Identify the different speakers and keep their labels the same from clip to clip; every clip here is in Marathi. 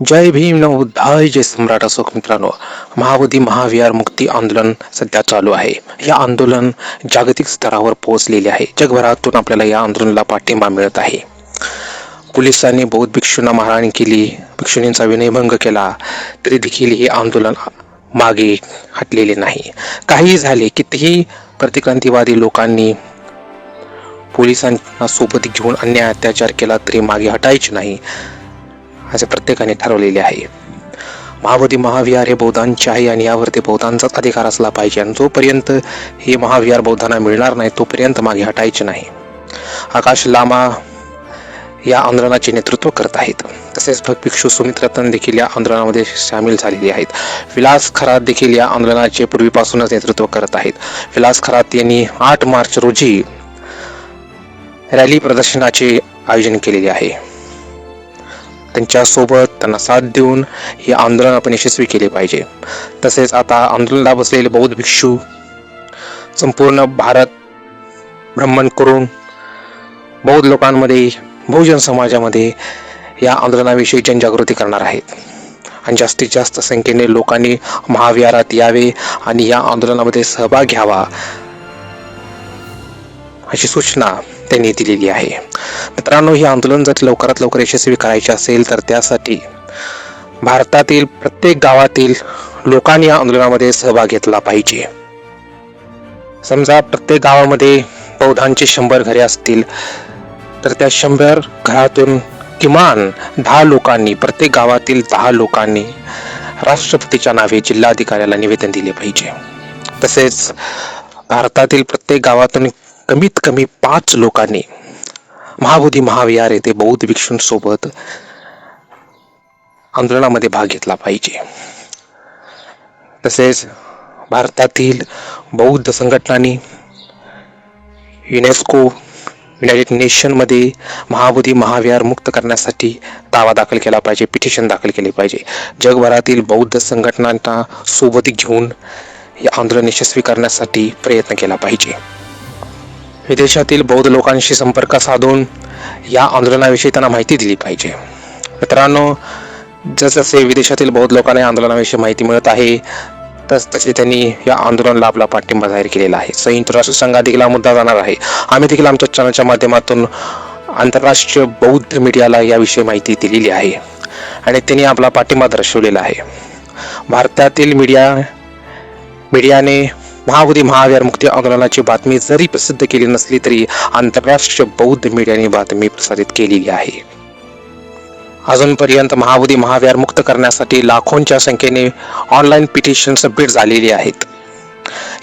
Speaker 1: जय भीम नवोद्धाय जय सम्राट अशोक मित्रांनो. महाबोधी महाविहार मुक्ती आंदोलन सध्या चालू आहे. हे आंदोलन जागतिक स्तरावर पोहोचलेले आहे. जगभरातून आपल्याला या आंदोलनाला पाठिंबा मिळत आहे. पोलिसांनी बौद्ध भिक्षूंना मारहाण केली भिक्षुणींचा विनयभंग केला तरी देखील हे आंदोलन मागे हटलेले नाही. काही झाले कितीही प्रतिक्रांतीवादी लोकांनी पोलिसांना सोबत घेऊन अन्याय अत्याचार केला तरी मागे हटायचे नाही. असे प्रत्येकाने ठरवलेले आहे. महाबोधी महाविहार हे बौद्धांचे आहे आणि यावरती बौद्धांचाच अधिकार असला पाहिजे आणि जोपर्यंत हे महाविहार बौद्धांना मिळणार नाही तोपर्यंत मागे हटायचे नाही. आकाश लामा या आंदोलनाचे नेतृत्व करत आहेत. तसेच भिक्षू सुमित रतन देखील या आंदोलनामध्ये सामील झालेले आहेत. विलास खरात देखील या आंदोलनाचे पूर्वीपासूनच नेतृत्व करत आहेत. विलास खरात यांनी आठ मार्च रोजी रॅली प्रदर्शनाचे आयोजन केलेले आहे. त्यांच्यासोबत त्यांना साथ देऊन हे आंदोलन आपण यशस्वी केले पाहिजे. तसेच आता आंदोलनाला बसलेले बौद्ध भिक्षू संपूर्ण भारत भ्रमण करून बौद्ध लोकांमध्ये बहुजन समाजामध्ये या आंदोलनाविषयी जनजागृती करणार आहेत. आणि जास्तीत जास्त संख्येने लोकांनी महाविहारात यावे आणि या आंदोलनामध्ये सहभाग घ्यावा अशी सूचना त्यांनी दिलेली आहे. मित्रांनो हे आंदोलन जर लवकरात लवकर यशस्वी करायचे असेल तर त्यासाठी भारतातील प्रत्येक गावातील लोकांनी या आंदोलनामध्ये सहभाग घेतला पाहिजे. समजा प्रत्येक गावामध्ये बौद्धांचे शंभर घरे असतील तर त्या शंभर घरातून किमान दहा लोकांनी प्रत्येक गावातील दहा लोकांनी राष्ट्रपतीच्या नावे जिल्हाधिकाऱ्याला निवेदन दिले पाहिजे. तसेच भारतातील प्रत्येक गावातून कमीत कमी पाच लोकांनी महाबोधी महाविहार येथे बौद्ध भिक्षूंसोबत आंदोलनामध्ये भाग घेतला पाहिजे. तसेच भारतातील बौद्ध संघटनांनी युनेस्को युनायटेड नेशनमध्ये महाबोधी महाविहार मुक्त करण्यासाठी दावा दाखल केला पाहिजे पिटिशन दाखल केले पाहिजे. जगभरातील बौद्ध संघटनांना सोबत घेऊन हे आंदोलन यशस्वी करण्यासाठी प्रयत्न केला पाहिजे. विदेशातील बौद्ध लोकांशी संपर्क साधून या आंदोलनाविषयी त्यांना माहिती दिली पाहिजे. मित्रांनो जसजसे विदेशातील बौद्ध लोकांना या आंदोलनाविषयी माहिती मिळत आहे तस तसे त्यांनी या आंदोलनाला आपला पाठिंबा जाहीर केलेला आहे. संयुक्त राष्ट्र संघात देखील हा मुद्दा जाणार आहे. आम्ही देखील आमच्या चॅनलच्या माध्यमातून आंतरराष्ट्रीय बौद्ध मीडियाला याविषयी माहिती दिलेली आहे आणि त्यांनी आपला पाठिंबा दर्शवलेला आहे. भारतातील मीडिया मीडियाने महाबोधी महावीर मुक्ती आंदोलनाची बातमी जरी प्रसिद्ध केली नसली तरी आंतरराष्ट्रीय बौद्ध मीडियाने बातमी प्रसारित केलेली आहे. अजूनपर्यंत महाबोधी महाविहार मुक्त करण्यासाठी लाखोंच्या संख्येने ऑनलाईन पिटिशन सबमिट झालेली आहेत.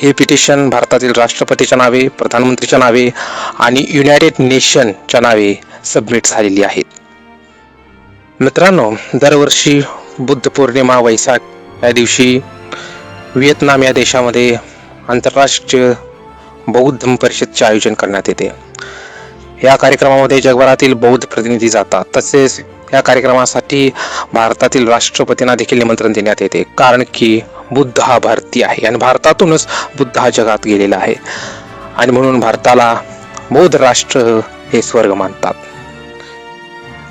Speaker 1: हे पिटिशन भारतातील राष्ट्रपतीच्या नावे प्रधानमंत्रीच्या नावे आणि युनायटेड नेशनच्या नावे सबमिट झालेली आहेत. मित्रांनो दरवर्षी बुद्ध पौर्णिमा वैशाख या दिवशी व्हिएतनाम या देशामध्ये आंतरराष्ट्रीय बौद्ध परिषदचे आयोजन करण्यात येते. या कार्यक्रमामध्ये जगभरातील बौद्ध प्रतिनिधी जातात. तसेच या कार्यक्रमासाठी भारतातील राष्ट्रपतींना देखील निमंत्रण देण्यात येते. कारण की बुद्ध हा भारतीय आहे आणि भारतातूनच बुद्ध हा जगात गेलेला आहे. आणि म्हणून भारताला बौद्ध राष्ट्र हे स्वर्ग मानतात.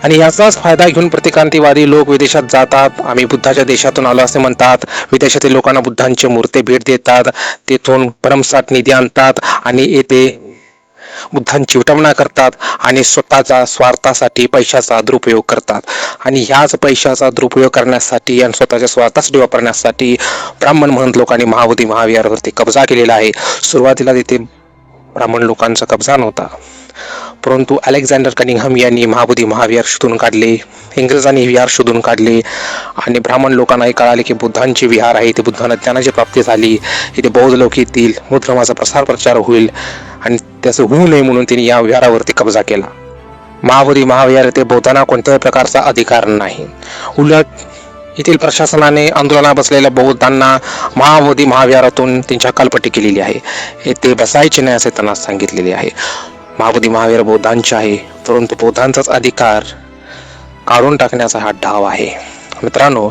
Speaker 1: आणि याचाच फायदा घेऊन प्रतिक्रांतीवादी लोक विदेशात जातात. आम्ही बुद्धाच्या देशातून आलो असे म्हणतात. विदेशातील लोकांना बुद्धांचे मूर्ती भेट देतात. तेथून भरमसाठ निधी आणतात आणि येथे बुद्धांची विटंबना करतात आणि स्वतःच्या स्वार्थासाठी पैशाचा दुरुपयोग करतात. आणि ह्याच पैशाचा दुरुपयोग करण्यासाठी आणि स्वतःच्या स्वार्थासाठी वापरण्यासाठी ब्राह्मण म्हणत लोकांनी महाबोधी महाविहारावरती कब्जा केलेला आहे. सुरुवातीला तिथे ब्राह्मण लोकांचा कब्जा नव्हता. परंतु अलेक्झांडर कनिंगहम यांनी महाबोधी महाविहार शोधून काढले इंग्रजांनी विहार शोधून काढले आणि ब्राह्मण लोकांनाही कळाले की बुद्धांचे विहार आहे ते बुद्धांना ज्ञानाची प्राप्ती झाली. इथे बौद्ध लोक येतील बौद्ध धर्माचा प्रसार प्रचार होईल आणि त्याचं होऊ नये म्हणून त्यांनी या विहारावरती कब्जा केला. महाबोधी महाविहार येथे बौद्धांना कोणत्याही प्रकारचा अधिकार नाही. उलट येथील प्रशासनाने आंदोलनात बसलेल्या बौद्धांना महाबोधी महाविहारातून त्यांची हकालपट्टी केलेली आहे. येथे बसायचे नाही असे त्यांना सांगितलेले आहे. महाबोधी महावीर बौद्धांचे आहे. परंतु बौद्धांचाच अधिकार काढून टाकण्याचा हा डाव आहे. मित्रांनो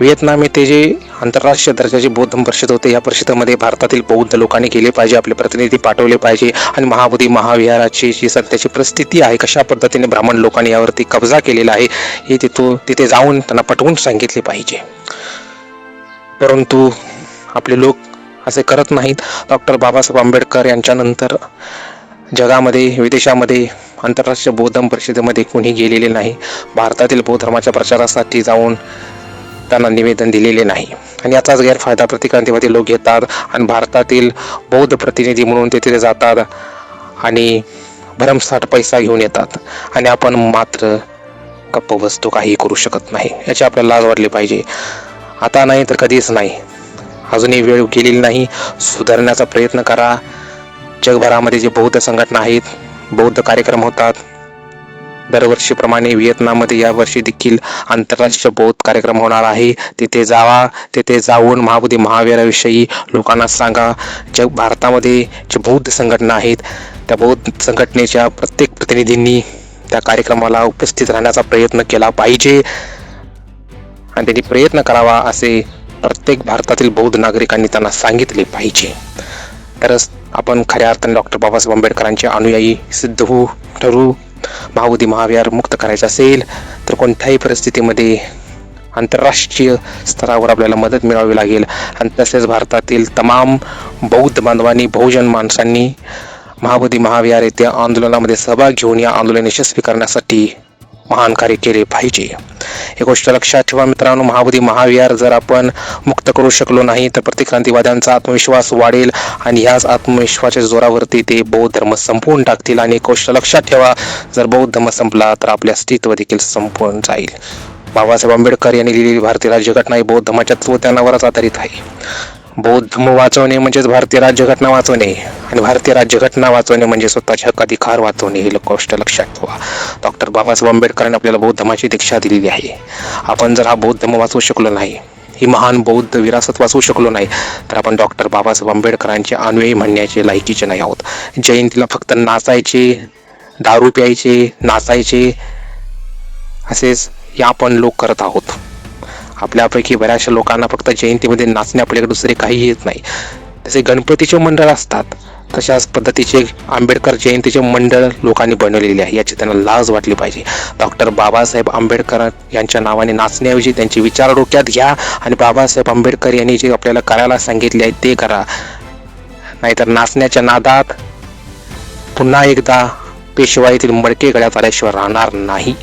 Speaker 1: व्हिएतनाम येथे जे आंतरराष्ट्रीय दर्जाचे बौद्ध परिषद होते या परिषदेमध्ये भारतातील बौद्ध लोकांनी केले पाहिजे आपले प्रतिनिधी पाठवले पाहिजे आणि महाबोधी महाविहाराची जी सध्याची परिस्थिती आहे कशा पद्धतीने ब्राह्मण लोकांनी यावरती कब्जा केलेला आहे हे तिथून तिथे जाऊन त्यांना पटवून सांगितले पाहिजे. परंतु आपले लोक असे करत नाहीत. डॉक्टर बाबासाहेब आंबेडकर यांच्यानंतर जगामध्ये विदेशामध्ये आंतरराष्ट्रीय बौद्ध परिषदेमध्ये कोणी गेलेले नाही. भारतातील बौद्ध धर्माच्या प्रचारासाठी जाऊन त्यांना निवेदन दिलेले नाही. आणि याचाच गैरफायदा प्रतिक्रांतीवादी लोक घेतात आणि भारतातील बौद्ध प्रतिनिधी म्हणून ते तिथे जातात आणि भरमसाठ पैसा घेऊन येतात. आणि आपण मात्र गप्प बसतो काही करू शकत नाही. याची आपल्याला लाज वाटली पाहिजे. आता नाही तर कधीच नाही. अजूनही वेळ गेलेली नाही. सुधारण्याचा प्रयत्न करा. जगभरामध्ये जे बौद्ध संघटना आहेत बौद्ध कार्यक्रम होतात. दरवर्षीप्रमाणे व्हिएतनाममध्ये यावर्षी देखील आंतरराष्ट्रीय बौद्ध कार्यक्रम होणार आहे. तिथे जावा तिथे जाऊन महाबोधी महावीराविषयी लोकांना सांगा. जग भारतामध्ये जे बौद्ध संघटना आहेत त्या बौद्ध संघटनेच्या प्रत्येक प्रतिनिधींनी त्या कार्यक्रमाला उपस्थित राहण्याचा प्रयत्न केला पाहिजे. आणि त्यांनी प्रयत्न करावा असे प्रत्येक भारतातील बौद्ध नागरिकांनी त्यांना सांगितले पाहिजे. तरच आपण खऱ्या अर्थाने डॉक्टर बाबासाहेब आंबेडकरांचे अनुयायी सिद्ध होऊ ठरू महाबोधी महाविहार मुक्त करायचं असेल तर कोणत्याही परिस्थितीमध्ये आंतरराष्ट्रीय स्तरावर आपल्याला मदत मिळावी लागेल. आणि तसेच भारतातील तमाम बौद्ध बांधवांनी बहुजन माणसांनी महाबोधी महाविहार येथे आंदोलनामध्ये सहभाग घेऊन या आंदोलन यशस्वी करण्यासाठी महान कार्य केले पाहिजे. ही गोष्ट लक्षात ठेवा मित्रांनो महाबोधी महाविहार जर आपण मुक्त करू शकलो नाही तर प्रतिक्रांतीवाद्यांचा आत्मविश्वास वाढेल आणि ह्याच आत्मविश्वासाच्या जोरावरती ते बौद्ध धर्म संपवून टाकतील. आणि एक गोष्ट लक्षात ठेवा जर बौद्ध धर्म संपला तर आपले अस्तित्व देखील संपवून जाईल. बाबासाहेब आंबेडकर यांनी लिहिलेली भारतीय राज्यघटना ही बौद्ध धर्माच्या तत्वज्ञानावरच आधारित आहे. बौद्ध धर्म वाचवणे म्हणजेच भारतीय राज्यघटना वाचवणे आणि भारतीय राज्यघटना वाचवणे म्हणजे स्वतःचे हक्काधिकार वाचवणे ही गोष्ट लक्षात ठेवा. डॉक्टर बाबासाहेब आंबेडकरांनी आपल्याला बौद्ध धर्माची दीक्षा दिलेली आहे. आपण जर हा बौद्ध धर्म वाचवू शकलो नाही ही महान बौद्ध विरासत वाचवू शकलो नाही तर आपण डॉक्टर बाबासाहेब आंबेडकरांचे अन्वयी म्हणण्याचे लायकीचे नाही आहोत. जयंतीला फक्त नाचायचे दारू प्यायचे नाचायचे असेच या आपण लोक करत आहोत. आपल्यापैकी बऱ्याचशा लोकांना फक्त जयंतीमध्ये नाचण्यापलीकडे दुसरे काही येत नाही. तसे गणपतीचे मंडळ असतात. तशाच पद्धतीचे आंबेडकर जयंतीचे मंडळ लोकांनी बनवलेले आहे. याची त्यांना लाज वाटली पाहिजे. डॉक्टर बाबासाहेब आंबेडकर यांच्या नावाने नाचण्याऐवजी त्यांचे विचार डोक्यात घ्या आणि बाबासाहेब आंबेडकर यांनी जे आपल्याला करायला सांगितले आहे ते करा. नाहीतर नाचण्याच्या नादात पुन्हा एकदा पेशवाईतील मडके गळ्यात आल्याशिवाय राहणार नाही.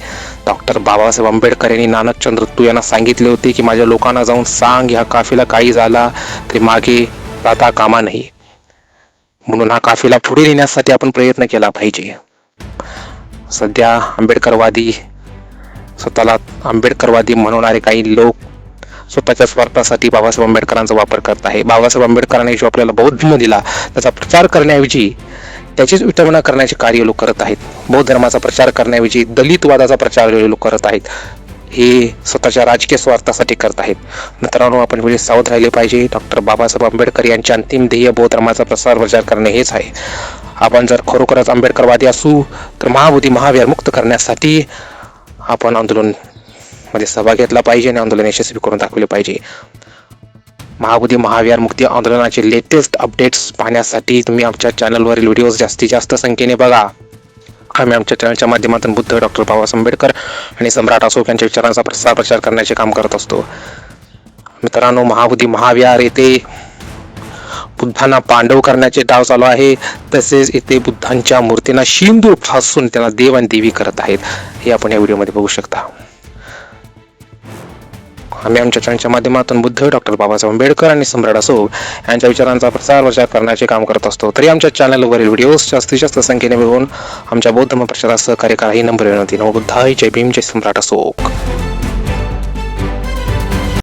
Speaker 1: डॉक्टर बाबासाहेब आंबेडकर यांनी नानकचंद्र तू यांना सांगितले होते की माझ्या लोकांना जाऊन सांग ह्या काफीला काही झाला तरी मागे जाता कामा नाही म्हणून हा काफिला पुढे नेण्यासाठी आपण प्रयत्न केला पाहिजे. सध्या आंबेडकरवादी स्वतःला आंबेडकरवादी म्हणणारे काही लोक स्वतःच्या स्वार्थासाठी बाबासाहेब आंबेडकरांचा वापर करत आहे. बाबासाहेब आंबेडकरांनी जो आपल्याला बौद्ध धर्म दिला त्याचा प्रचार करण्याऐवजी त्याचीच विटंबना करण्याचे कार्य लोक करत आहेत. बौद्ध धर्माचा प्रचार करण्याऐवजी दलितवादाचा प्रचार लोक करत आहेत. हे स्वतःच्या राजकीय स्वार्थासाठी करत आहेत. मित्रांनो आपण म्हणजे सावध राहिले पाहिजे. डॉक्टर बाबासाहेब आंबेडकर यांचे अंतिम ध्येय बौद्ध धर्माचा प्रसार प्रचार करणे हेच आहे. आपण जर खरोखरच आंबेडकरवादी असू तर महाबोधी महाविहार मुक्त करण्यासाठी आपण आंदोलनमध्ये सहभाग घेतला पाहिजे आणि आंदोलन यशस्वी करून दाखवले पाहिजे. महाबोधी महाविहार मुक्ती आंदोलनाचे लेटेस्ट अपडेट्स पाहण्यासाठी तुम्ही आमच्या चॅनलवरील व्हिडिओज जास्तीत जास्त संख्येने बघा. आम्ही आमच्या चॅनलच्या माध्यमातून बुद्ध डॉक्टर बाबासाहेब आंबेडकर आणि सम्राट अशोक यांच्या विचारांचा प्रसार प्रचार करण्याचे काम करत असतो. मित्रांनो महाबुद्धी महाविहार येथे बुद्धांना पांडव करण्याचे डाव चालू आहे. तसेच इथे बुद्धांच्या मूर्तींना शिंदूर फासून त्यांना देव आणि देवी करत आहेत. हे आपण या व्हिडिओमध्ये बघू शकता. आम्ही आमच्या चॅनलच्या माध्यमातून बुद्ध डॉक्टर बाबासाहेब आंबेडकर आणि सम्राट अशोक यांच्या विचारांचा प्रसार प्रचार करण्याचे काम करत असतो. तरी आमच्या चॅनलवरील व्हिडिओज जास्तीत जास्त संख्येने मिळवून आमच्या बौद्ध धर्म प्रचारात सहकार्य करा ही नंबर विनंती. नमो बुद्धाय जय भीम जय सम्राट अशोक.